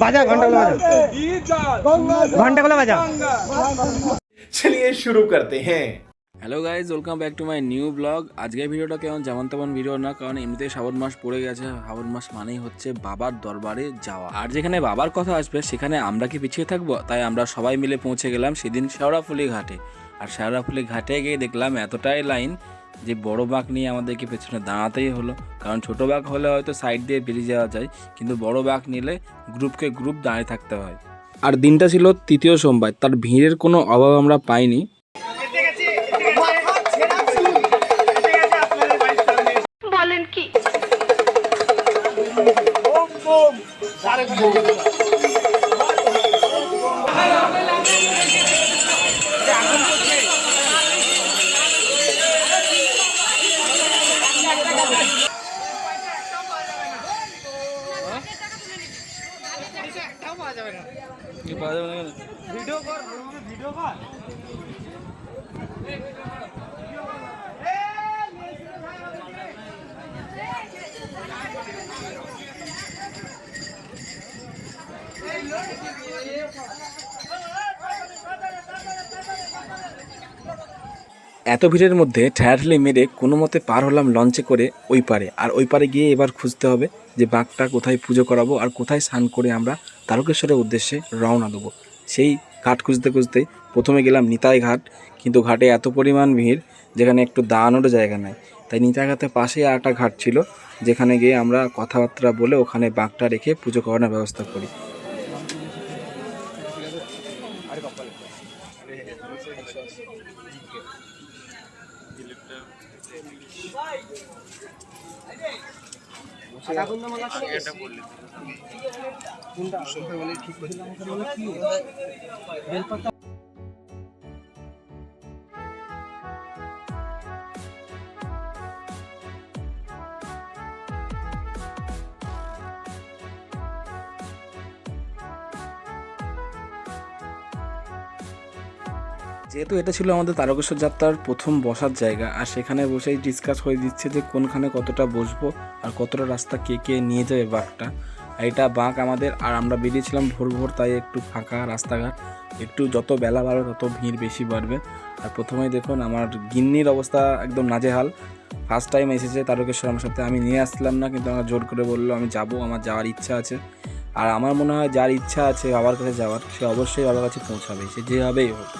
কোথায় বাজা ঘন্টাগুলো বাজা ঈদগাহ, ঘন্টাগুলো বাজা গঙ্গা। चलिए शुरू करते हैं hello guys welcome back to my new blog আজকের ভিডিওটা কেমন যেমন তেমন ভিডিও না কারণ এমনিতেই শ্রাবণ মাস পড়ে গেছে শ্রাবণ মাস মানেই হচ্ছে বাবার দরবারে যাওয়া আর যেখানে বাবার কথা আসবে সেখানে আমরা কি পিছিয়ে থাকবো তাই আমরা সবাই মিলে পৌঁছে গেলাম সেদিন শেওড়াফুলি ঘাটে আর শেওড়াফুলি ঘাটে গিয়ে দেখলাম এতটাই লাইন যে বড় বাঘ নিয়ে আমাদেরকে পেছনে দাঁড়াতেই হলো। কারণ ছোট বাঘ হলে হয়তো সাইড দিয়ে বেরিয়ে যাওয়া যায় কিন্তু বড় বাঘ নিলে গ্রুপকে গ্রুপ দাঁড়িয়ে থাকতে হয়। আর দিনটা ছিল তৃতীয় সোমবার তার ভিড়ের কোনো অভাব আমরা পাইনি। বলেন কি? এত ভিড়ের মধ্যে ঠেলাঠেলি মেরে কোনো মতে পার হলাম লঞ্চে করে ওই পারে। আর ওই পারে গিয়ে এবার খুঁজতে হবে যে বাঘটা কোথায় পুজো করাবো আর কোথায় স্নান করে আমরা তারকেশ্বরের উদ্দেশ্যে রওনা দেবো। সেই ঘাট খুঁজতে খুঁজতে প্রথমে গেলাম নিতাই ঘাট, কিন্তু ঘাটে এত পরিমাণ ভিড় যেখানে একটু দাঁড়ানোরও জায়গা নাই। তাই নিতাই ঘাটের আর একটা ঘাট ছিল, যেখানে গিয়ে আমরা কথাবার্তা বলে ওখানে বাঘটা রেখে পুজো করানোর ব্যবস্থা করি। বেলপাতা যেহেতু এটা ছিল আমাদের তারকেশ্বর যাত্রার প্রথম বসার জায়গা, আর সেখানে বসেই ডিসকাস হয়ে দিচ্ছে যে কোনখানে কতটা বসবো আর কতটা রাস্তা কে কে নিয়ে যাবে বাঘটা। আর এটা বাঘ আমাদের, আর আমরা বেরিয়েছিলাম ভোর ভোর, তাই একটু ফাঁকা রাস্তাঘাট, একটু যত বেলা বাড়বে তত ভিড় বেশি বাড়বে। আর প্রথমেই দেখুন আমার গিন্নির অবস্থা একদম নাজেহাল। ফার্স্ট টাইম এসেছে তারকেশ্বর আমার সাথে, আমি নিয়ে আসলাম না, কিন্তু আমার জোর করে বলল, আমি যাব, আমার যাওয়ার ইচ্ছা আছে। আর আমার মনে হয় যার ইচ্ছা আছে বাবার কাছে যাওয়ার, সে অবশ্যই বাবার কাছে পৌঁছাবে, সে যেভাবেই হোক।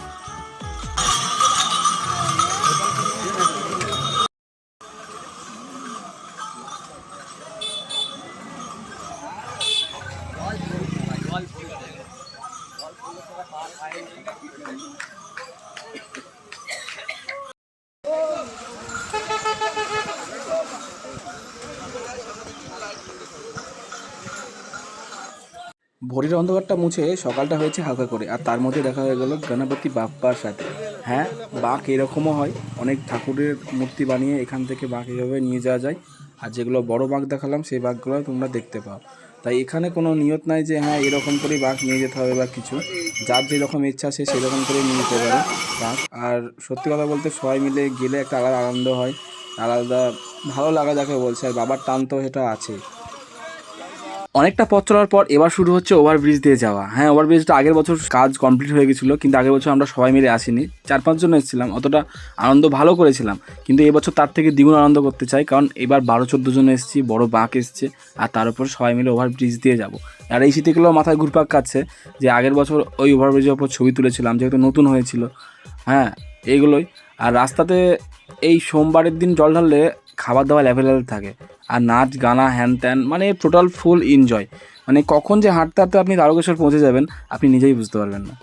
ভোরের অন্ধকারটা মুছে সকালটা হয়েছে হালকা করে, আর তার মধ্যে দেখা হয়ে গেল গণপতি বাপ্পার সাথে। হ্যাঁ বাঘ এরকমও হয়। অনেক ঠাকুরের মূর্তি বানিয়ে এখান থেকে বাঘ এভাবে নিয়ে যাওয়া যায়। আর যেগুলো বড় বাঘ দেখালাম, সেই বাঘগুলো তোমরা দেখতে পাও। তাই এখানে কোনো নিয়ত নাই যে হ্যাঁ এরকম করেই বাঘ নিয়ে যেতে হবে বা কিছু। যার যেরকম ইচ্ছা সে সেরকম করে নিয়ে যেতে পারে বাঘ। আর সত্যি কথা বলতে সবাই মিলে গেলে একটা আলাদা আনন্দ হয়। আলাদা ভালো লাগা যাকে বলছে, আর বাবার টান তো সেটা আছে অনেকটা পথ চলার পর এবার শুরু হচ্ছে ওভারব্রিজ দিয়ে যাওয়া। হ্যাঁ ওভারব্রিজটা আগের বছর কাজ কমপ্লিট হয়ে গেছিল, কিন্তু আগের বছর আমরা সবাই মিলে আসিনি। চার পাঁচজন এসেছিলাম, অতটা আনন্দ ভালো করেছিলাম, কিন্তু এবছর তার থেকে দ্বিগুণ আনন্দ করতে চাই, কারণ এবার বারো চোদ্দ জন এসেছি, বড় বাঁক এসছে, আর তার উপর সবাই মিলে ওভারব্রিজ দিয়ে যাব। আর এই শীতেগুলো মাথায় ঘুরপাক খাচ্ছে যে আগের বছর ওই ওভারব্রিজের ওপর ছবি তুলেছিলাম, যেহেতু নতুন হয়েছিল। হ্যাঁ এইগুলোই। আর রাস্তাতে এই সোমবারের দিন জল ঢাললে খাবার দাবার অ্যাভেলেবেল থাকে। আর নাচ, গানা, হ্যান ত্যান মানে টোটাল ফুল এনজয় মানে কখন যে হাঁটতে হাঁটতে আপনি তারকেশ্বর পৌঁছে যাবেন, আপনি নিজেই বুঝতে পারবেন না।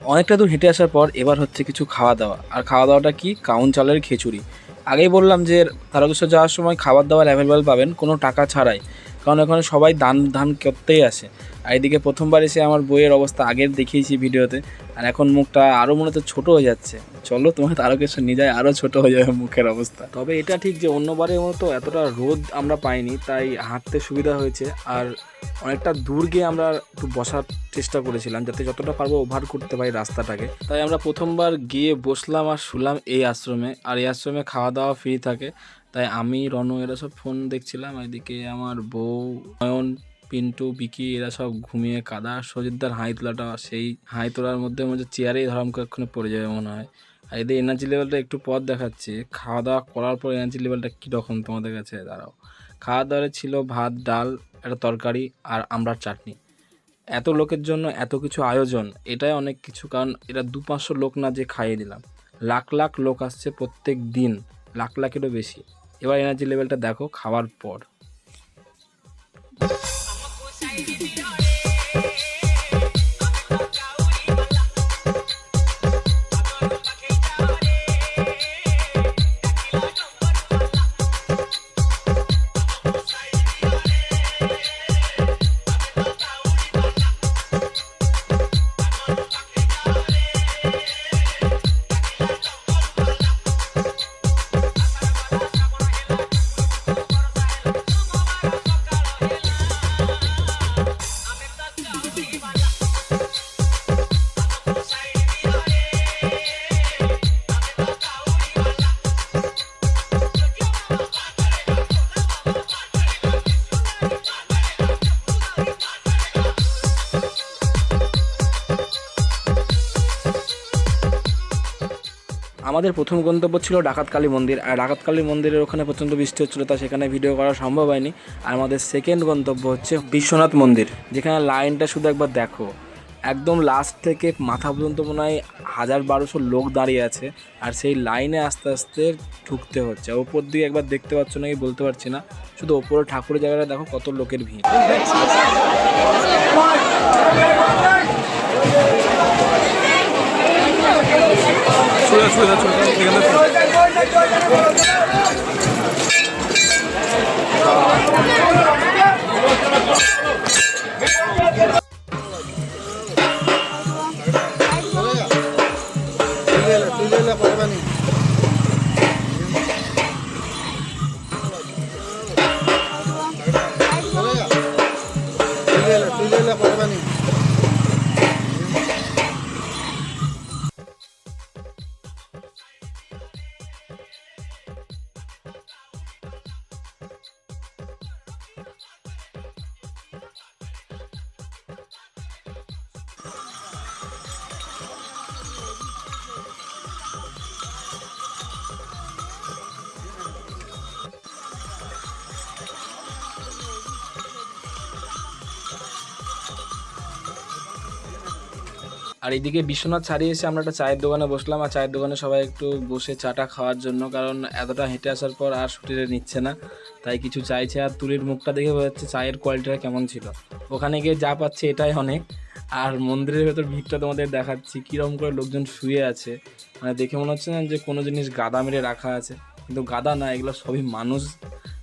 অনেকটা দূর হেঁটে আসার পর এবার হচ্ছে কিছু খাওয়া দাওয়া। আর খাওয়া দাওয়াটা কি? কাউন চালের খিচুড়ি। আগেই বললাম যে তারকেশ্বর যাওয়ার সময় খাবার দাবার অ্যাভেলেবেল পাবেন, কোনো টাকা ছাড়াই। কারণ এখানে সবাই দান, ধান করতেই আসে। আর এদিকে প্রথমবার এসে আমার বইয়ের অবস্থা আগের দেখিয়েছি ভিডিওতে, আর এখন মুখটা আরও মনে হচ্ছে ছোটো হয়ে যাচ্ছে। চলো, তোমার তারকেশ্বর নিয়ে যায় আরও ছোটো হয়ে যাবে মুখের অবস্থা। তবে এটা ঠিক যে অন্যবারের মতো এতটা রোদ আমরা পাইনি, তাই হাঁটতে সুবিধা হয়েছে। আর অনেকটা দূর গিয়ে আমরা একটু বসার চেষ্টা করেছিলাম, যাতে যতটা পারব ওভার করতে পারি রাস্তাটাকে। তাই আমরা প্রথমবার গিয়ে বসলাম আর শুলাম এই আশ্রমে। আর এই আশ্রমে খাওয়া দাওয়া ফ্রি থাকে। তাই আমি, রনু, এরা সব ফোন দেখছিলাম। এদিকে আমার বউ, নয়ন পিন্টু, বিকি, এরা সব ঘুমিয়ে কাদা। সজিদ্দার হাই তোলাটা সেই হাই তোলার মধ্যে মধ্যে চেয়ারেই ধরম করে এক্ষুনি পড়ে যাবে মনে হয়। আর এদের এনার্জি লেভেলটা একটু পথ দেখাচ্ছে। খাওয়া দাওয়া করার পর এনার্জি লেভেলটা কীরকম তোমাদের কাছে? দাঁড়াও। খাওয়া দাওয়ারে ছিল ভাত, ডাল, একটা তরকারি আর আমড়ার চাটনি। এত লোকের জন্য এত কিছু আয়োজন, এটাই অনেক কিছু। কারণ এটা দু পাঁচশো লোক না যে খাইয়ে দিলাম। লাখ লাখ লোক আসছে প্রত্যেক দিন, লাখ লাখেরও বেশি। এবার এনার্জি লেভেলটা দেখো, খাওয়ার পর। আমাদের প্রথম গন্তব্য ছিল ডাকাতকালী মন্দির। আর ডাকাতকালী মন্দিরের ওখানে প্রচণ্ড বৃষ্টি হচ্ছিল, তা সেখানে ভিডিও করা সম্ভব হয়নি। আর আমাদের সেকেন্ড গন্তব্য হচ্ছে বিশ্বনাথ মন্দির, যেখানে লাইনটা শুধু একবার দেখো। একদম লাস্ট থেকে মাথা পর্যন্ত মনে হয় হাজার বারোশো লোক দাঁড়িয়ে আছে। আর সেই লাইনে আস্তে আস্তে ঢুকতে হচ্ছে। ওপর দিকে একবার দেখতে পাচ্ছ নাকি বলতে পারছি না। শুধু ওপরে ঠাকুরের জায়গাটা দেখো কত লোকের ভিড়। ছুড়ে ছুড়ে দাও ছুড়ে দাও এখানে তুই পড়বে না আর এইদিকে বিশ্বনাথ ছাড়িয়ে এসে আমরা একটা চায়ের দোকানে বসলাম, আর চায়ের দোকানে সবাই একটু বসে চাটা খাওয়ার জন্য, কারণ এতটা হেঁটে আসার পর আর ছুটিতে নিচ্ছে না। তাই কিছু চাইছে, আর তুলির মুখটা দেখে বোঝা যাচ্ছে চায়ের কোয়ালিটিটা কেমন ছিল। ওখানে গিয়ে যা পাচ্ছে এটাই অনেক। আর মন্দিরের ভেতর ভিড়টা তোমাদের দেখাচ্ছি কীরকম করে লোকজন শুয়ে আছে। মানে দেখে মনে হচ্ছে না যে কোনো জিনিস গাদা মেরে রাখা আছে। কিন্তু গাদা না, এগুলো সবই মানুষ।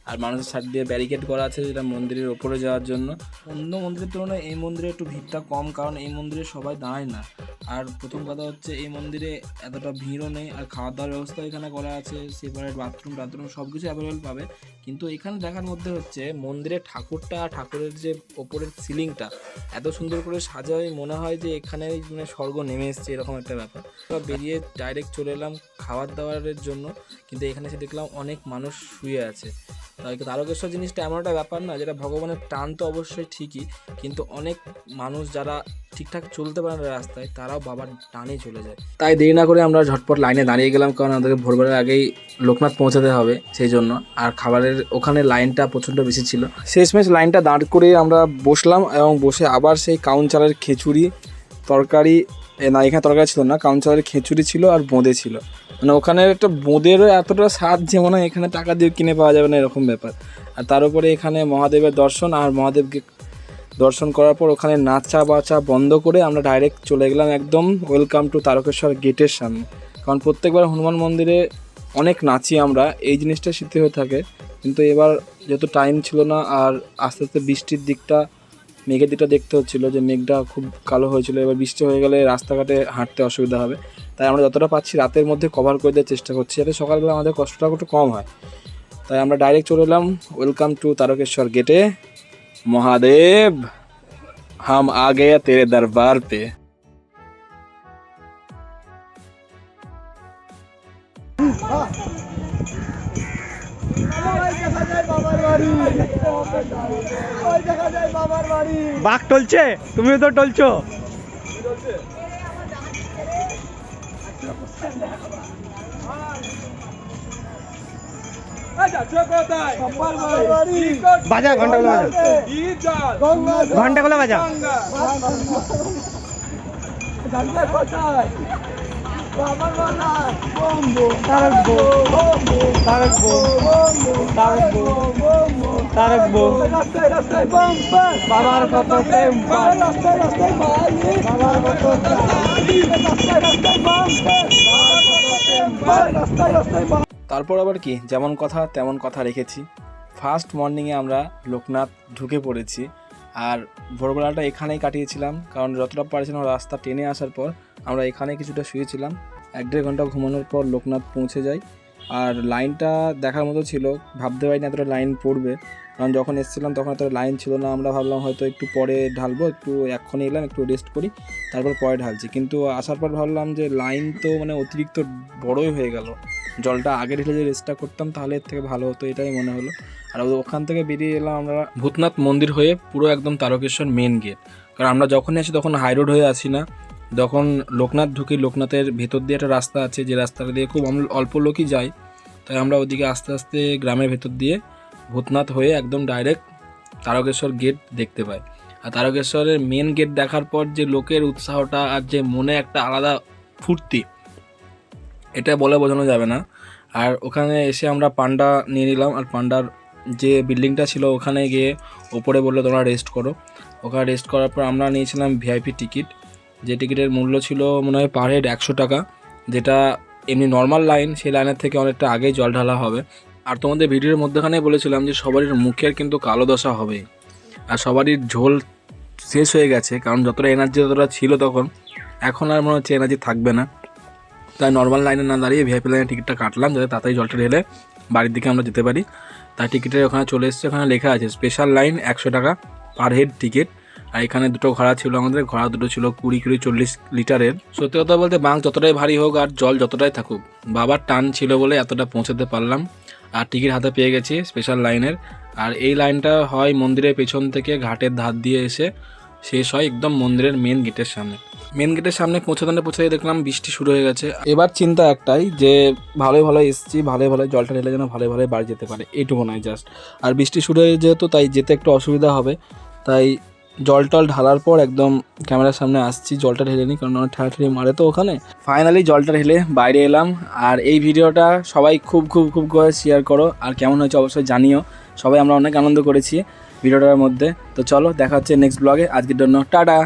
আর মানুষের সাইড দিয়ে ব্যারিকেড করা আছে যেটা মন্দিরের ওপরে যাওয়ার জন্য। অন্য মন্দিরের তুলনায় এই মন্দিরে একটু ভিড়টা কম, কারণ এই মন্দিরে সবাই দাঁড়ায় না। আর প্রথম কথা হচ্ছে এই মন্দিরে এতটা ভিড়ও নেই, আর খাওয়া দাওয়ার ব্যবস্থা এখানে করা আছে সেপারেট বাথরুম টাথরুম সব কিছু অ্যাভেলেবল পাবে। কিন্তু এখানে দেখার মধ্যে হচ্ছে মন্দিরের ঠাকুরটা আর ঠাকুরের যে ওপরের সিলিংটা এত সুন্দর করে সাজায়, মনে হয় যে এখানে মানে স্বর্গ নেমে এসছে, এরকম একটা ব্যাপার। বেরিয়ে ডাইরেক্ট চলে এলাম খাবার দাবারের জন্য, কিন্তু এখানে এসে দেখলাম অনেক মানুষ শুয়ে আছে। তারকেশ্বর জিনিসটা এমন একটা ব্যাপার না, যেটা ভগবানের টান তো অবশ্যই ঠিকই, কিন্তু অনেক মানুষ যারা ঠিকঠাক চলতে পারে না রাস্তায়, তারাও বাবার টানে চলে যায়। তাই দেরি না করে আমরা ঝটপট লাইনে দাঁড়িয়ে গেলাম, কারণ আমাদেরকে ভোরবেলার আগেই লোকনাথ পৌঁছাতে হবে, সেই জন্য। আর খাবারের ওখানে লাইনটা প্রচণ্ড বেশি ছিল। শেষমেশ লাইনটা দাঁড় করে আমরা বসলাম এবং বসে আবার সেই কাউন্টারের খিচুড়ি, তরকারি না, এখানে তরকারি ছিল না কাউন্টারের খিচুড়ি ছিল আর বোঁদে ছিল। মানে ওখানে একটা বোঁদেরও এতটা স্বাদ যে মনে হয় এখানে টাকা দিয়ে কিনে পাওয়া যাবে না, এরকম ব্যাপার। আর তার উপরে এখানে মহাদেবের দর্শন, আর মহাদেবকে দর্শন করার পর ওখানে নাচা বাচা বন্ধ করে আমরা ডাইরেক্ট চলে গেলাম একদম ওয়েলকাম টু তারকেশ্বর গেটের সামনে। কারণ প্রত্যেকবার হনুমান মন্দিরে অনেক নাচি আমরা, এই জিনিসটা শীতে হয়ে থাকে। কিন্তু এবার যেহেতু টাইম ছিল না, আর আস্তে আস্তে বৃষ্টির দিকটা মেঘের দিকটা দেখতে হচ্ছিল যে মেঘটা খুব কালো হয়েছিল এবার বৃষ্টি হয়ে গেলে রাস্তাঘাটে হাঁটতে অসুবিধা হবে তাই আমরা যতটা পাচ্ছি রাতের মধ্যে কভার করে দেওয়ার চেষ্টা করছি যাতে সকালবেলা আমাদের কষ্টটা একটু কম হয় তাই আমরা ডাইরেক্ট চলে এলাম ওয়েলকাম টু তারকেশ্বর গেটে মহাদেব হাম আ গয়া তেরে দরবার পে বাঘ টলছে? তুমিও তো টলছো। কোথায় বাজা ঘন্টাগুলো বাজা। ঘন্টাগুলো বাজা। গঙ্গা বাবার কত তারপর আবার কি? যেমন কথা, তেমন কথা রেখেছি। ফার্স্ট মর্নিংয়ে আমরা লোকনাথ ঢুকে পড়েছি। আর ভোরবেলাটা এখানেই কাটিয়েছিলাম। কারণ যতটা পারছিলাম রাস্তা টেনে আসার পর আমরা এখানে কিছুটা শুয়েছিলাম। এক দেড় ঘণ্টা ঘুমানোর পর লোকনাথ পৌঁছে যাই আর লাইনটা দেখার মতো ছিল, ভাবতে পারিনি এতটা লাইন পড়বে। কারণ যখন এসেছিলাম তখন এতটা লাইন ছিল না, আমরা ভাবলাম হয়তো একটু পরে ঢালবো, একটু এক্ষণে এলাম, একটু রেস্ট করি, তারপর পরে ঢালছি। কিন্তু আসার পর ভাবলাম যে লাইন তো মানে অতিরিক্ত বড়ই হয়ে গেল। জলটা আগে ঢেলে যে রেস্টটা করতাম তাহলে এর থেকে ভালো হতো, এটাই মনে হলো। আর ওখান থেকে বেরিয়ে এলাম আমরা ভূতনাথ মন্দির হয়ে পুরো একদম তারকেশ্বর মেন গেট কারণ আমরা যখনই আসি তখন হাই রোড হয়ে আসি না। যখন লোকনাথ ঢুকি, লোকনাথের ভেতর দিয়ে একটা রাস্তা আছে, যে রাস্তাটা দিয়ে খুব অল্প লোকই যায়। তাই আমরা ওদিকে আস্তে আস্তে গ্রামের ভেতর দিয়ে ভূতনাথ হয়ে একদম ডাইরেক্ট তারকেশ্বর গেট দেখতে পাই। আর তারকেশ্বরের মেন গেট দেখার পর যে লোকের উৎসাহটা আর যে মনে একটা আলাদা ফুর্তি, এটা বলে বোঝানো যাবে না। আর ওখানে এসে আমরা পান্ডা নিয়ে নিলাম, আর পান্ডার যে বিল্ডিংটা ছিল ওখানে গিয়ে ওপরে বলল, তোমরা রেস্ট করো। ওখানে রেস্ট করার পর আমরা নিয়েছিলাম ভিআইপি টিকিট যে টিকিটের মূল্য ছিল মনে হয় পার হেড একশো টাকা, যেটা এমনি নর্মাল লাইন সেই লাইনের থেকে অনেকটা আগেই জল ঢালা হবে। আর তোমাদের ভিডিওর মধ্যেখানে বলেছিলাম যে সবারই মুখের কিন্তু কালো দশা হবে আর সবারই ঝোল শেষ হয়ে গেছে, কারণ যতটা এনার্জি ততটা ছিল তখন, এখন আর মনে হচ্ছে এনার্জি থাকবে না। তাই নর্মাল লাইনে না দাঁড়িয়ে ভিআইপি লাইনে টিকিটটা কাটলাম, যাতে তাড়াতাড়ি জলটা ঢেলে বাড়ির দিকে আমরা যেতে পারি। তাই টিকিটের ওখানে চলে এসেছে, ওখানে লেখা আছে স্পেশাল লাইন একশো টাকা পার হেড টিকিট আর এখানে দুটো ঘোড়া ছিল আমাদের, ঘোড়া দুটো ছিল কুড়ি কুড়ি চল্লিশ লিটারের। সত্যি কথা বলতে বাঁক যতটাই ভারী হোক আর জল যতটাই থাকুক, বাবার টান ছিল বলে এতটা পৌঁছাতে পারলাম। আর টিকিট হাতে পেয়ে গেছি স্পেশাল লাইনের আর এই লাইনটা হয় মন্দিরের পেছন থেকে ঘাটের ধার দিয়ে এসে শেষ হয় একদম মন্দিরের মেন গেটের সামনে। মেন গেটের সামনে পৌঁছাতে না পৌঁছাতে দেখলাম বৃষ্টি শুরু হয়ে গেছে। এবার চিন্তা একটাই যে ভালোই ভালো এসছি ভালোই ভালো জলটা ঢেলে যেন ভালোই ভালোই বাড়ি যেতে পারে এইটুকু নয় জাস্ট আর বৃষ্টি শুরু হয়ে যেহেতু তাই যেতে একটু অসুবিধা হবে। তাই জল টল ঢালার পর একদম ক্যামেরার সামনে আসছি, জলটা ঢেলে নিই কারণ ঠেলা ঠেলাঠেলি মারে তো ওখানে। ফাইনালি জলটা ঢেলে বাইরে এলাম, আর এই ভিডিওটা সবাই খুব খুব খুব করে শেয়ার করো, আর কেমন হয়েছে অবশ্যই জানিও। সবাই আমরা অনেক আনন্দ করেছি ভিডিওটার মধ্যে। তো চলো, দেখা হচ্ছে নেক্সট ব্লগে আজকের জন্য টাটা.